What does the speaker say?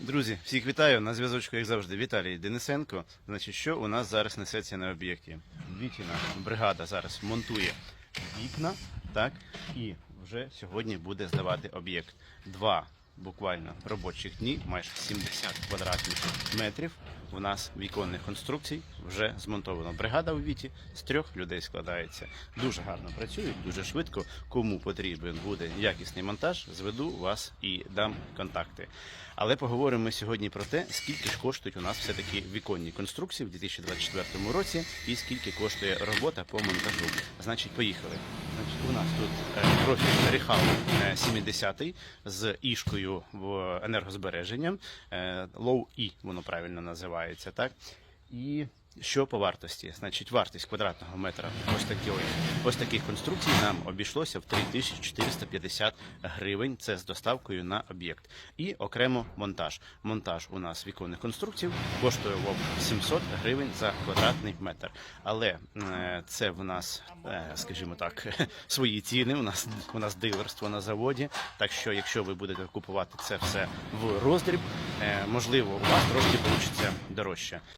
Друзі, всіх вітаю. На зв'язочку, як завжди, Віталій Денисенко. Значить, що у нас зараз несеться на об'єкті? Вітіна бригада зараз монтує вікна, так, і вже сьогодні буде здавати об'єкт. Два буквально робочих дні, майже 70 квадратних метрів. У нас віконних конструкцій вже змонтовано. Бригада у Віті з трьох людей складається. Дуже гарно працюють, дуже швидко. Кому потрібен буде якісний монтаж, зведу вас і дам контакти. Але поговоримо ми сьогодні про те, скільки ж коштують у нас все-таки віконні конструкції в 2024 році і скільки коштує робота по монтажу. Значить, поїхали. Значить, у нас тут профіль Ріхал 70 з ішкою в енергозбереженням. Е, Low E воно правильно називається, так? І що по вартості? Значить, вартість квадратного метра ось такої, ось таких конструкцій нам обійшлося в 3450 гривень. Це з доставкою на об'єкт. І окремо монтаж. Монтаж у нас віконних конструкцій коштує 700 гривень за квадратний метр. Але е, це в нас, е, скажімо так, свої ціни. У нас у нас дилерство на заводі. Так що, якщо ви будете купувати це все в роздріб, е, можливо, у вас трошки вийде дорожче.